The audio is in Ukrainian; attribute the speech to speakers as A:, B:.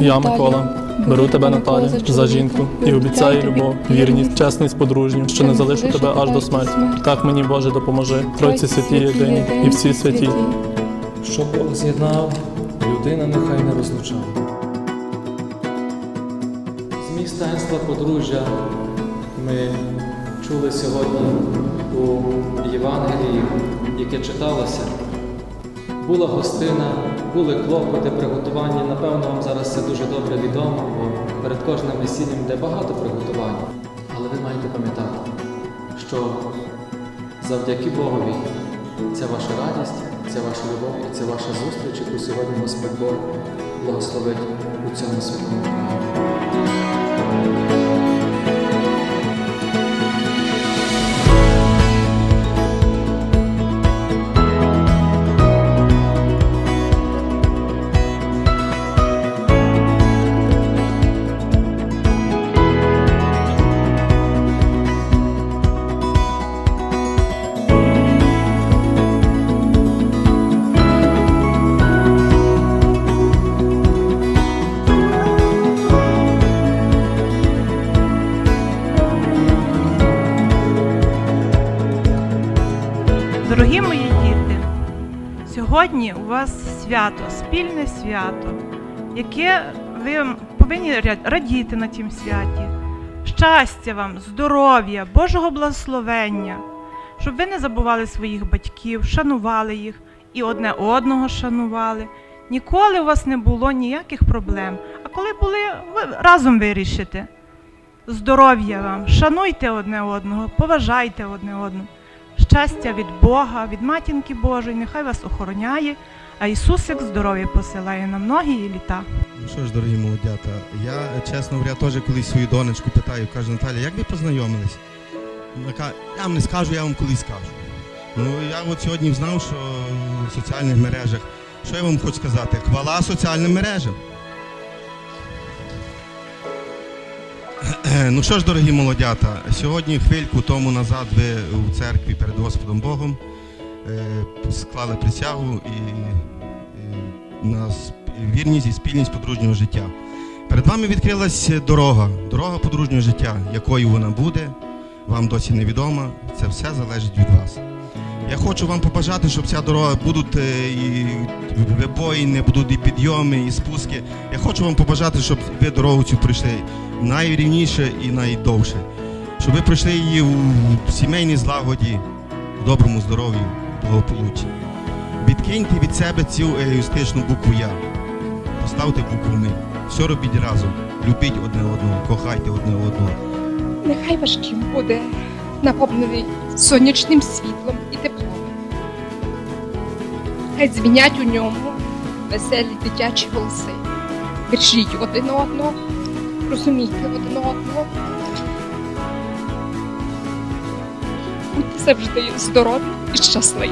A: Я, Микола, беру тебе, Наталя, за жінку і обіцяю любов, вірність, чесність подружню, що не залишу тебе аж до смерті. Так мені Боже допоможи, Тройці святі єдині і всі святі.
B: Що Бог з'єднав, людина нехай не розлучає. Зміст таїнства подружжя ми чули сьогодні у Євангелії, яке читалося. Була гостина, були клопоти, приготування. Напевно, вам зараз це дуже добре відомо, бо перед кожним весіллям йде багато приготувань. Але ви маєте пам'ятати, що завдяки Богові ця ваша радість, ця ваша любов і ця ваша зустріч, яку сьогодні Господь Бог благословить у цьому святому
C: Дорогі мої діти, сьогодні у вас свято, спільне свято, яке ви повинні радіти на тім святі. Щастя вам, здоров'я, Божого благословення, щоб ви не забували своїх батьків, шанували їх і одне одного шанували. Ніколи у вас не було ніяких проблем. А коли були, ви разом вирішите. Здоров'я вам, шануйте одне одного, поважайте одне одного. Щастя від Бога, від матінки Божої, нехай вас охороняє, а Ісусик здоров'я посилає на многі літа.
D: Ну що ж, дорогі молодята, я, чесно говоря, теж колись свою донечку питаю, кажу, Наталя, як ви познайомились? Вона каже, я вам не скажу, я вам колись скажу. Ну, я от сьогодні знав, що в соціальних мережах, що я вам хочу сказати? Хвала соціальним мережам. Ну що ж, дорогі молодята, сьогодні хвильку тому назад ви у церкві перед Господом Богом е, склали присягу і, на вірність і спільність подружнього життя. Перед вами відкрилась дорога, дорога подружнього життя, якою вона буде, вам досі невідома. Це все залежить від вас. Я хочу вам побажати, щоб ця дорога будуть е, вибоїни, будуть і підйоми, і спуски. Я хочу вам побажати, щоб ви дорогу цю пройшли найрівніше і найдовше. Щоб ви пройшли її у сімейній злагоді, в доброму здоров'ю, благополуччі. Відкиньте від себе цю егоїстичну букву Я. Поставте букву Ми. Все робіть разом. Любіть одне одного, кохайте одне одного.
E: Нехай ваш дім буде наповнений сонячним світлом і теплом. Хай дзвінять у ньому веселі дитячі голоси. Бережіть один одного, розумійте один одного. Будьте завжди здорові і щасливі.